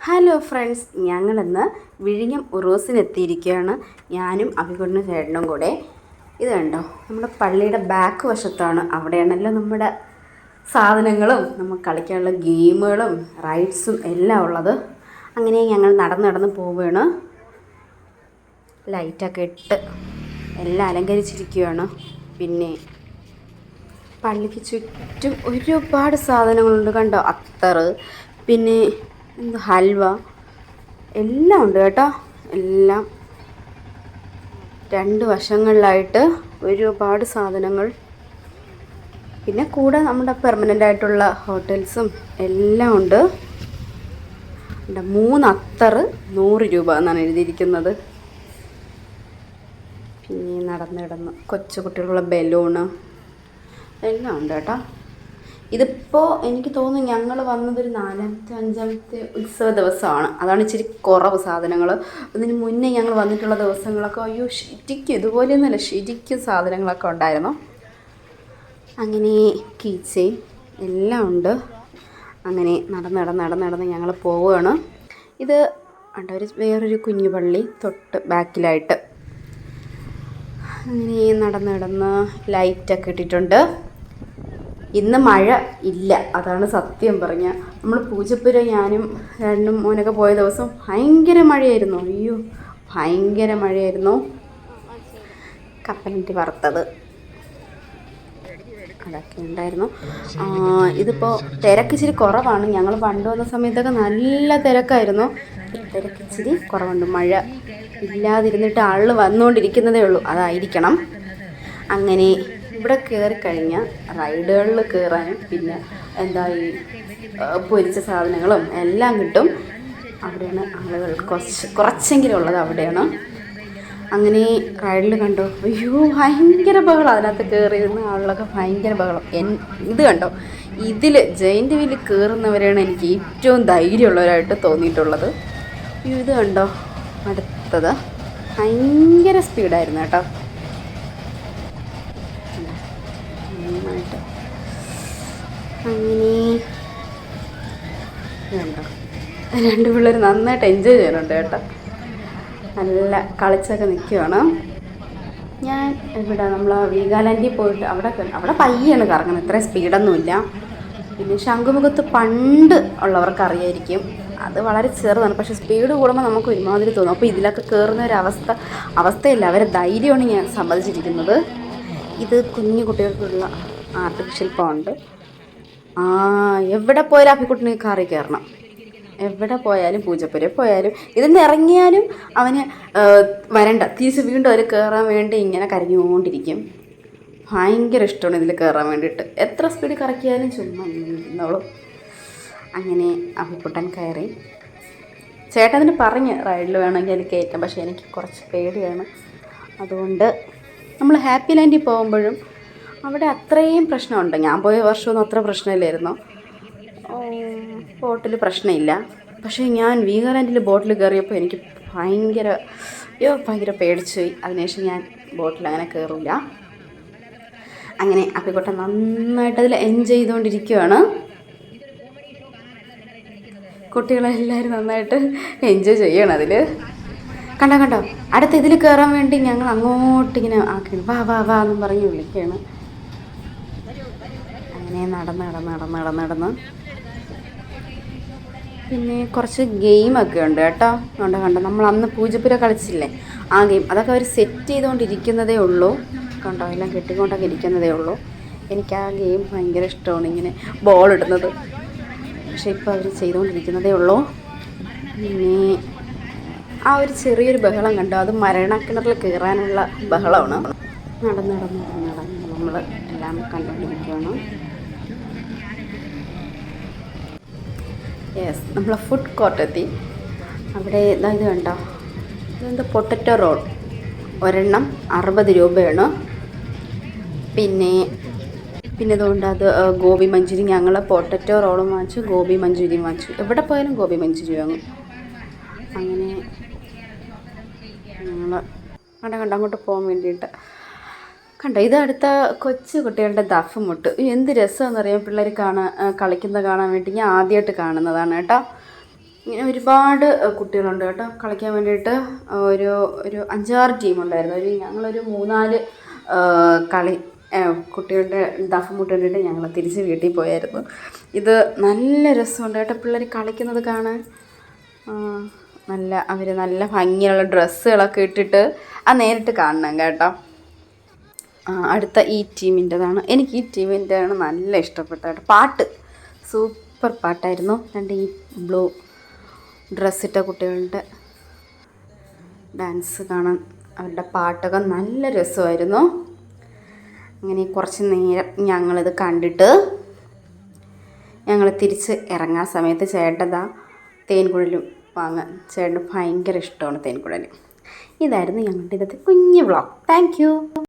Hello friends ഞങ്ങളിന്ന് വിഴിഞ്ഞം ഉറൂസിനെത്തിയിരിക്കുകയാണ്. ഞാനും അഭികുണ്ണ ചേട്ടനും കൂടെ. ഇത് കണ്ടോ? നമ്മുടെ പള്ളിയുടെ ബാക്ക് വശത്താണ്. അവിടെയാണല്ലോ നമ്മുടെ സാധനങ്ങളും നമുക്ക് കളിക്കാനുള്ള ഗെയിമുകളും റൈഡ്സും എല്ലാം ഉള്ളത്. അങ്ങനെ ഞങ്ങൾ നടന്ന് നടന്ന് പോവുകയാണ്. ലൈറ്റൊക്കെ ഇട്ട് എല്ലാം അലങ്കരിച്ചിരിക്കുകയാണ്. പിന്നെ പള്ളിക്ക് ചുറ്റും ഒരുപാട് സാധനങ്ങളുണ്ട് കണ്ടോ? അത്തറ്. പിന്നെ ഹൽവ? എല്ലാം ഉണ്ട് കേട്ടോ. എല്ലാം. രണ്ട് വശങ്ങളിലായിട്ട് ഒരുപാട് സാധനങ്ങൾ. പിന്നെ കൂടെ നമ്മുടെ പെർമനന്റ് ആയിട്ടുള്ള ഹോട്ടൽസും എല്ലാം ഉണ്ട്. മൂന്ന് അത്തറ് നൂറ് രൂപ എന്നാണ് എഴുതിയിരിക്കുന്നത്. പിന്നെ നടന്ന് കിടന്ന് കൊച്ചു കുട്ടികളുള്ള ബലൂണ് എല്ലാം ഉണ്ട് കേട്ടോ. ഇതിപ്പോൾ എനിക്ക് തോന്നുന്നു ഞങ്ങൾ വന്നതൊരു നാലാമത്തെ അഞ്ചാമത്തെ ഉത്സവ ദിവസമാണ്. അതാണ് ഇച്ചിരി കുറവ് സാധനങ്ങൾ അതിന് മുന്നേ ഞങ്ങൾ വന്നിട്ടുള്ള ദിവസങ്ങളൊക്കെ അയ്യോ ശരിക്കും ഇതുപോലെയൊന്നുമല്ല ശരിക്കും സാധനങ്ങളൊക്കെ ഉണ്ടായിരുന്നു. അങ്ങനെ കീച്ചയും എല്ലാം ഉണ്ട്. അങ്ങനെ നടന്ന് നടന്ന് നടന്ന് നടന്ന് ഞങ്ങൾ പോവുകയാണ്. ഇത് ഉണ്ട് ഒരു വേറൊരു കുഞ്ഞു പള്ളി തൊട്ട് ബാക്കിലായിട്ട്. അങ്ങനെ നടന്ന് നടന്ന് ലൈറ്റൊക്കെ ഇട്ടിട്ടുണ്ട്. ഇന്ന് മഴ ഇല്ല. അതാണ് സത്യം പറഞ്ഞ. നമ്മൾ പൂജപ്പുര ഞാനും രണ്ടും മോനൊക്കെ പോയ ദിവസം ഭയങ്കര മഴയായിരുന്നു. അയ്യോ ഭയങ്കര മഴയായിരുന്നു. കപ്പലിന്റെ വറുത്തത്. അതൊക്കെ ഉണ്ടായിരുന്നു. ഇതിപ്പോൾ തിരക്ക് ഇച്ചിരി കുറവാണ്. ഞങ്ങൾ പണ്ട് വന്ന സമയത്തൊക്കെ നല്ല തിരക്കായിരുന്നു. തിരക്ക് ഇച്ചിരി കുറവുണ്ട്. മഴ ഇല്ലാതിരുന്നിട്ട് ആൾ വന്നുകൊണ്ടിരിക്കുന്നതേ ഉള്ളൂ. അതായിരിക്കണം. അങ്ങനെ ഇവിടെ കയറി കഴിഞ്ഞാൽ റൈഡുകളിൽ കയറാനും പിന്നെ എന്താ ഈ പൊരിച്ച സാധനങ്ങളും എല്ലാം കിട്ടും. അവിടെയാണ് ആളുകൾ കുറച്ച് കുറച്ചെങ്കിലും ഉള്ളത് അവിടെയാണ്. അങ്ങനെ റൈഡിൽ കണ്ടോ? അയ്യോ ഭയങ്കര ബഹളം. അതിനകത്ത് കയറിയിരുന്ന ആളുകളൊക്കെ ഭയങ്കര ബഹളം. ഇത് കണ്ടോ? ഇതിൽ ജയിന്റ് വീലിൽ കയറുന്നവരെയാണ് എനിക്ക് ഏറ്റവും ധൈര്യമുള്ളവരായിട്ട് തോന്നിയിട്ടുള്ളത്. ഇത് കണ്ടോ? അടുത്തത്. ഭയങ്കര സ്പീഡായിരുന്നു കേട്ടോ നന്നായിട്ട് അങ്ങനെ കണ്ടോ? രണ്ട് പിള്ളേർ നന്നായിട്ട് എൻജോയ് ചെയ്യുന്നുണ്ട് കേട്ടോ. നല്ല കളിച്ചൊക്കെ നിൽക്കുകയാണ് ഞാൻ ഇവിടെ നമ്മൾ വീഗാലാൻഡിൽ പോയിട്ട് അവിടെ അവിടെ പയ്യാണ് കറങ്ങുന്നത്. ഇത്ര സ്പീഡൊന്നുമില്ല. പിന്നെ ശംഖുമുഖത്ത് പണ്ട് ഉള്ളവർക്ക് അറിയായിരിക്കും. അത് വളരെ ചെറുതാണ്. പക്ഷെ സ്പീഡ് കൂടുമ്പോൾ നമുക്ക് ഒരുമാതിരി തോന്നും. അപ്പോൾ ഇതിലൊക്കെ കയറുന്ന ഒരു അവസ്ഥ അവസ്ഥയില്ല. അവരെ ധൈര്യമാണ് ഞാൻ സമ്മതിച്ചിരിക്കുന്നത്. ഇത് കുഞ്ഞു കുട്ടികൾക്കുള്ള ആർട്ടിഫിഷ്യൽ പോണ്ട് ആ എവിടെ പോയാലും അഭിക്കുട്ടിന് കാറി കയറണം എവിടെ പോയാലും പൂജപ്പുരയിൽ പോയാലും ഇതിന്ന് ഇറങ്ങിയാലും അവന് വരണ്ട. തിരിച്ച് വീണ്ടും അതിൽ കയറാൻ വേണ്ടി ഇങ്ങനെ കരഞ്ഞുകൊണ്ടിരിക്കും. ഭയങ്കര ഇഷ്ടമാണ് ഇതിൽ കയറാൻ വേണ്ടിയിട്ട്. എത്ര സ്പീഡ് കറക്കിയാലും ചുമ്മാ അങ്ങനെ അഭിക്കുട്ടൻ കയറി. ചേട്ടതിന് പറഞ്ഞ് റൈഡിൽ വേണമെങ്കിൽ അതിൽ കയറ്റാം. പക്ഷേ എനിക്ക് കുറച്ച് പേടിയാണ്. അതുകൊണ്ട് നമ്മൾ ഹാപ്പി ലാൻഡിൽ പോകുമ്പോഴും അവിടെ അത്രയും പ്രശ്നമുണ്ട്. ഞാൻ പോയ വർഷമൊന്നും അത്ര പ്രശ്നമില്ലായിരുന്നു. ബോട്ടിൽ പ്രശ്നമില്ല. പക്ഷേ ഞാൻ വീഗാലാൻഡിൽ ബോട്ടിൽ കയറിയപ്പോൾ എനിക്ക് ഭയങ്കര അയ്യോ ഭയങ്കര പേടിച്ചു പോയി. അതിനുശേഷം ഞാൻ ബോട്ടിൽ അങ്ങനെ കയറില്ല അങ്ങനെ അപ്പിക്കോട്ടെ നന്നായിട്ട് അതിൽ എൻജോയ് ചെയ്തുകൊണ്ടിരിക്കുകയാണ് കുട്ടികളെല്ലാവരും നന്നായിട്ട് എൻജോയ് ചെയ്യണം അതിൽ കണ്ടോ കണ്ടോ? അടുത്ത ഇതിൽ കയറാൻ വേണ്ടി ഞങ്ങൾ അങ്ങോട്ടിങ്ങനെ ആക്കി. വാ വാ വാ എന്നും പറഞ്ഞ് വിളിക്കുകയാണ്. അങ്ങനെ നടന്ന് നടന്ന് നടന്ന് നടന്ന് നടന്ന്. പിന്നെ കുറച്ച് ഗെയിമൊക്കെ ഉണ്ട് കേട്ടോ. കണ്ടോ കണ്ടോ. നമ്മൾ അന്ന് പൂജപ്പുര കളിച്ചില്ലേ? ആ ഗെയിം അതൊക്കെ അവർ സെറ്റ് ചെയ്തുകൊണ്ടിരിക്കുന്നതേ ഉള്ളൂ. കണ്ടോ എല്ലാം കെട്ടിക്കൊണ്ടൊക്കെ ഇരിക്കുന്നതേ ഉള്ളൂ. എനിക്ക് ആ ഗെയിം ഭയങ്കര ഇഷ്ടമാണ് ഇങ്ങനെ ബോൾ ഇടുന്നത്. പക്ഷേ ഇപ്പോൾ അവർ ചെയ്തുകൊണ്ടിരിക്കുന്നതേ ഉള്ളൂ. പിന്നെ ആ ഒരു ചെറിയൊരു ബഹളം കണ്ടോ? അത് മരണക്കിണറിൽ കയറാനുള്ള ബഹളമാണ്. നടന്ന് നടന്ന് നടന്ന് നമ്മൾ എല്ലാം കണ്ടുകൊണ്ടിരിക്കുകയാണ്. യെസ് നമ്മൾ ഫുഡ് കോർട്ട് എത്തി. അവിടെ ഇതാ ഇത് കണ്ടോ? ഇതെന്ത് പൊട്ടറ്റോ റോൾ ഒരെണ്ണം അറുപത് രൂപയാണ്. പിന്നെ പിന്നെ അതുകൊണ്ട് അത് ഗോബി മഞ്ചൂരി. ഞങ്ങൾ പൊട്ടറ്റോ റോളും വാങ്ങിച്ചു ഗോബി മഞ്ചൂരിയും വാങ്ങിച്ചു. എവിടെ പോയാലും ഗോബി മഞ്ചൂരി വാങ്ങും. അങ്ങനെ ഞങ്ങൾ അവിടെ കണ്ട അങ്ങോട്ട് പോകാൻ വേണ്ടിയിട്ട് കണ്ടോ ഇത് അടുത്ത കൊച്ചു കുട്ടികളുടെ ദഫ് മുട്ട് എന്ത് രസമെന്ന് അറിയാം പിള്ളേർ കാണാൻ കളിക്കുന്നത് കാണാൻ വേണ്ടി ഞാൻ ആദ്യമായിട്ട് കാണുന്നതാണ് കേട്ടോ. ഇങ്ങനെ ഒരുപാട് കുട്ടികളുണ്ട് കേട്ടോ. കളിക്കാൻ വേണ്ടിയിട്ട് ഒരു ഒരു അഞ്ചാറ് ടീമുണ്ടായിരുന്നു. ഒരു ഞങ്ങളൊരു മൂന്നാൽ കളി കുട്ടികളുടെ ദഫ് കണ്ടിട്ട് ഞങ്ങൾ തിരിച്ച് വീട്ടിൽ പോയായിരുന്നു. ഇത് നല്ല രസമുണ്ട് കേട്ടോ. പിള്ളേർ കളിക്കുന്നത് കാണാൻ. നല്ല അവർ നല്ല ഭംഗിയുള്ള ഡ്രസ്സുകളൊക്കെ ഇട്ടിട്ട് ആ നേരിട്ട് കാണണം കേട്ടോ. അടുത്ത ഈ ടീമിന്റെതാണ്. എനിക്ക് ഈ ടീമിന്റെയാണ് നല്ല ഇഷ്ടപ്പെട്ട പാട്ട്. സൂപ്പർ പാട്ടായിരുന്നു. രണ്ട് ഈ ബ്ലൂ ഡ്രസ്സിട്ട കുട്ടികളുടെ ഡാൻസ് കാണാൻ അവരുടെ പാട്ടൊക്കെ നല്ല രസമായിരുന്നു. അങ്ങനെ കുറച്ച് നേരം ഞങ്ങളിത് കണ്ടിട്ട് ഞങ്ങൾ തിരിച്ച് ഇറങ്ങാൻ സമയത്ത് ചേട്ടതാ തേൻകുഴലും വാങ്ങാൻ. ചേട്ടന് ഭയങ്കര ഇഷ്ടമാണ് തേൻകുഴൽ ഇതായിരുന്നു ഞങ്ങളുടെ ഇതത്തെ കുഞ്ഞു വ്ളോഗ്. താങ്ക്